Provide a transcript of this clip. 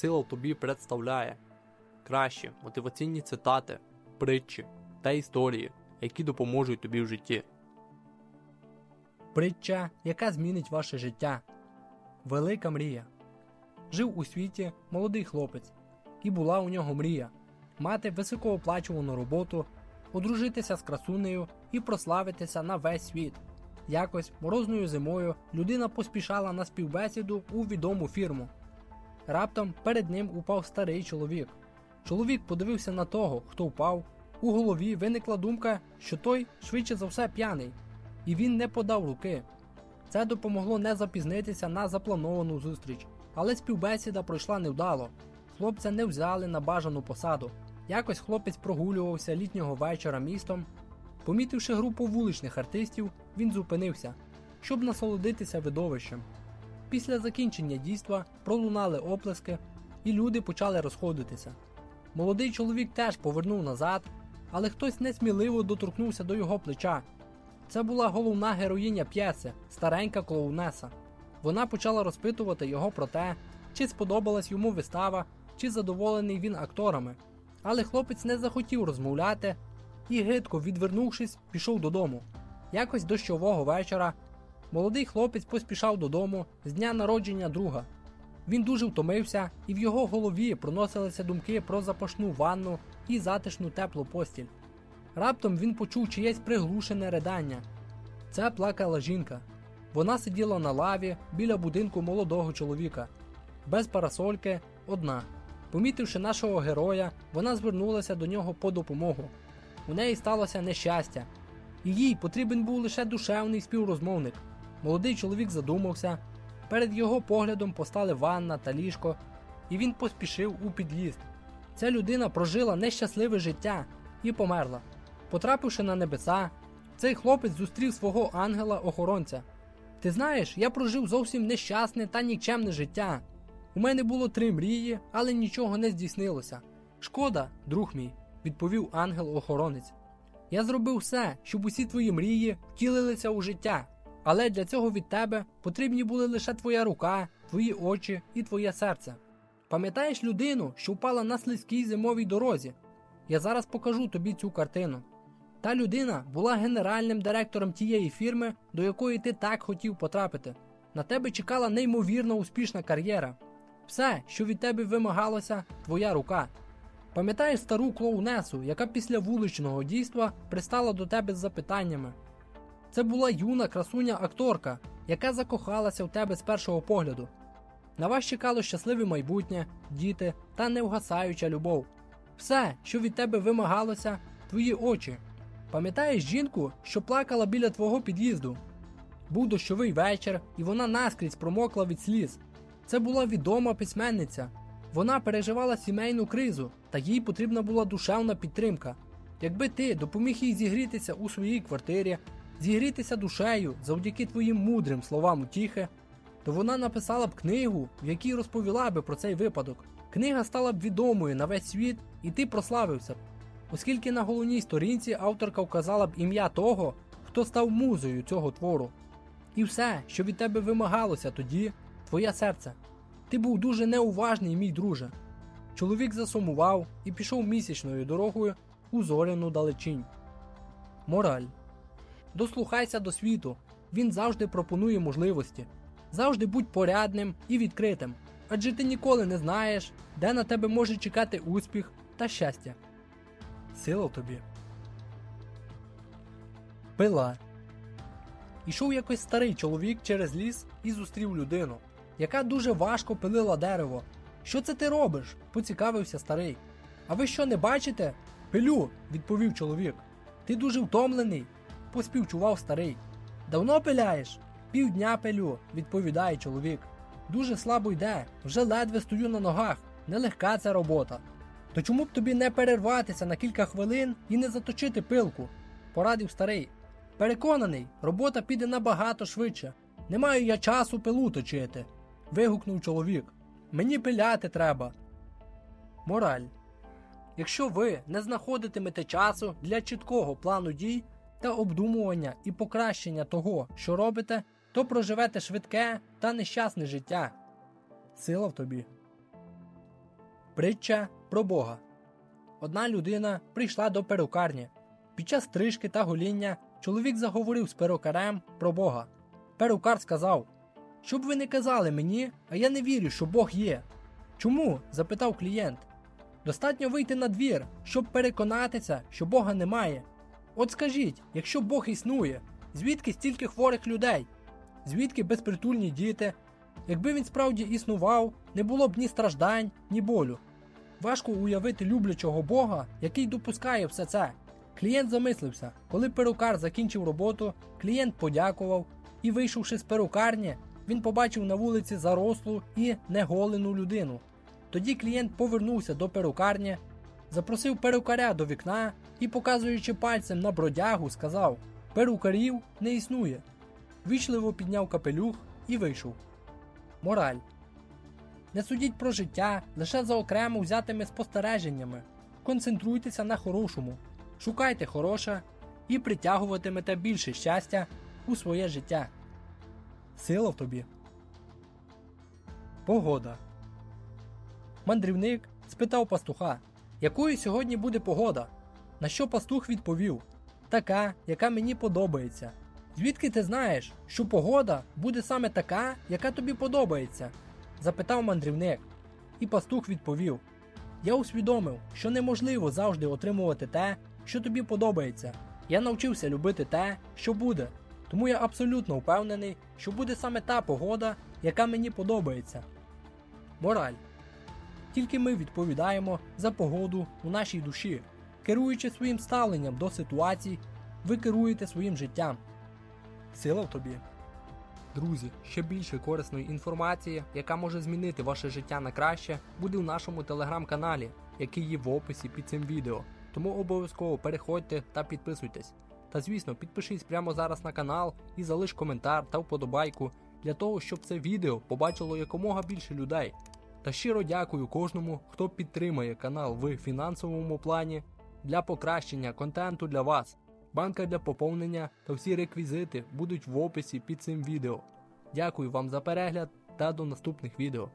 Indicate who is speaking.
Speaker 1: Сила тобі представляє кращі мотиваційні цитати, притчі та історії, які допоможуть тобі в житті.
Speaker 2: Притча, яка змінить ваше життя. Велика мрія. Жив у світі молодий хлопець, і була у нього мрія мати високооплачувану роботу, одружитися з красунею і прославитися на весь світ. Якось морозною зимою людина поспішала на співбесіду у відому фірму. Раптом перед ним упав старий чоловік. Чоловік подивився на того, хто впав. У голові виникла думка, що той швидше за все п'яний, і він не подав руки. Це допомогло не запізнитися на заплановану зустріч, але співбесіда пройшла невдало. Хлопця не взяли на бажану посаду. Якось хлопець прогулювався літнього вечора містом. Помітивши групу вуличних артистів, він зупинився, щоб насолодитися видовищем. Після закінчення дійства пролунали оплески, і люди почали розходитися. Молодий чоловік теж повернув назад, але хтось несміливо доторкнувся до його плеча. Це була головна героїня п'єси, старенька клоунеса. Вона почала розпитувати його про те, чи сподобалась йому вистава, чи задоволений він акторами. Але хлопець не захотів розмовляти і, гидко відвернувшись, пішов додому. Якось дощового вечора молодий хлопець поспішав додому з дня народження друга. Він дуже втомився, і в його голові проносилися думки про запашну ванну і затишну теплу постіль. Раптом він почув чиєсь приглушене ридання. Це плакала жінка. Вона сиділа на лаві біля будинку молодого чоловіка, без парасольки, одна. Помітивши нашого героя, вона звернулася до нього по допомогу. У неї сталося нещастя, і їй потрібен був лише душевний співрозмовник. Молодий чоловік задумався. Перед його поглядом постали ванна та ліжко, і він поспішив у під'їзд. Ця людина прожила нещасливе життя і померла. Потрапивши на небеса, цей хлопець зустрів свого ангела-охоронця. Ти знаєш, я прожив зовсім нещасне та нікчемне життя. У мене було три мрії, але нічого не здійснилося. Шкода, друг мій, відповів ангел-охоронець. Я зробив все, щоб усі твої мрії втілилися у життя. Але для цього від тебе потрібні були лише твоя рука, твої очі і твоє серце. Пам'ятаєш людину, що впала на слизькій зимовій дорозі? Я зараз покажу тобі цю картину. Та людина була генеральним директором тієї фірми, до якої ти так хотів потрапити. На тебе чекала неймовірно успішна кар'єра. Все, що від тебе вимагалося, твоя рука. Пам'ятаєш стару клоунесу, яка після вуличного дійства пристала до тебе з запитаннями. Це була юна красуня акторка, яка закохалася в тебе з першого погляду. На вас чекало щасливе майбутнє, діти та невгасаюча любов. Все, що від тебе вимагалося, твої очі. Пам'ятаєш жінку, що плакала біля твого під'їзду? Був дощовий вечір, і вона наскрізь промокла від сліз. Це була відома письменниця. Вона переживала сімейну кризу, та їй потрібна була душевна підтримка. Якби ти допоміг їй зігрітися у своїй квартирі, зігрітися душею завдяки твоїм мудрим словам утіхи, то вона написала б книгу, в якій розповіла би про цей випадок. Книга стала б відомою на весь світ, і ти прославився б, оскільки на головній сторінці авторка вказала б ім'я того, хто став музою цього твору. І все, що від тебе вимагалося тоді, твоє серце. Ти був дуже неуважний, мій друже. Чоловік засумував і пішов місячною дорогою у зоряну далечінь. Мораль. Дослухайся до світу. Він завжди пропонує можливості. Завжди будь порядним і відкритим. Адже ти ніколи не знаєш, де на тебе може чекати успіх та щастя. Сила тобі. Пила. Ішов якось старий чоловік через ліс і зустрів людину, яка дуже важко пилила дерево. Що це ти робиш? поцікавився старий. А ви що не бачите? Пилю, відповів чоловік. Ти дуже втомлений, поспівчував старий. Давно пиляєш? Півдня пилю, відповідає чоловік. Дуже слабо йде, вже ледве стою на ногах. Нелегка ця робота. То чому б тобі не перерватися на кілька хвилин і не заточити пилку? порадив старий. Переконаний, робота піде набагато швидше. Не маю я часу пилу точити. вигукнув чоловік. Мені пиляти треба. Мораль. Якщо ви не знаходитимете часу для чіткого плану дій та обдумування і покращення того, що робите, то проживете швидке та нещасне життя. Сила в тобі. Притча про Бога. Одна людина прийшла до перукарні. Під час стрижки та гоління чоловік заговорив з перукарем про Бога. Перукар сказав: Щоб ви не казали мені, а я не вірю, що Бог є. Чому? запитав клієнт. Достатньо вийти на двір, щоб переконатися, що Бога немає. От скажіть, якщо Бог існує, звідки стільки хворих людей? Звідки безпритульні діти? Якби він справді існував, не було б ні страждань, ні болю. Важко уявити люблячого Бога, який допускає все це. Клієнт замислився. Коли перукар закінчив роботу, клієнт подякував і, вийшовши з перукарні, він побачив на вулиці зарослу і неголену людину. Тоді клієнт повернувся до перукарні, запросив перукаря до вікна і, показуючи пальцем на бродягу, сказав: Перукарів не існує. Вічливо підняв капелюх і вийшов. Мораль. Не судіть про життя лише за окремо взятими спостереженнями. Концентруйтеся на хорошому, шукайте хороше і притягуватимете більше щастя у своє життя. Сила в тобі. Погода. Мандрівник спитав пастуха, якою сьогодні буде погода. На що пастух відповів: Така, яка мені подобається. Звідки ти знаєш, що погода буде саме така, яка тобі подобається? запитав мандрівник. І пастух відповів: Я усвідомив, що неможливо завжди отримувати те, що тобі подобається. Я навчився любити те, що буде. Тому я абсолютно впевнений, що буде саме та погода, яка мені подобається. Мораль. Тільки ми відповідаємо за погоду у нашій душі. Керуючи своїм ставленням до ситуацій, ви керуєте своїм життям. Сила в тобі.
Speaker 1: Друзі, ще більше корисної інформації, яка може змінити ваше життя на краще, буде в нашому телеграм-каналі, який є в описі під цим відео. Тому обов'язково переходьте та підписуйтесь. Та звісно, підпишись прямо зараз на канал і залиш коментар та вподобайку для того, щоб це відео побачило якомога більше людей. Та щиро дякую кожному, хто підтримує канал в фінансовому плані для покращення контенту для вас. Банка для поповнення та всі реквізити будуть в описі під цим відео. Дякую вам за перегляд та до наступних відео.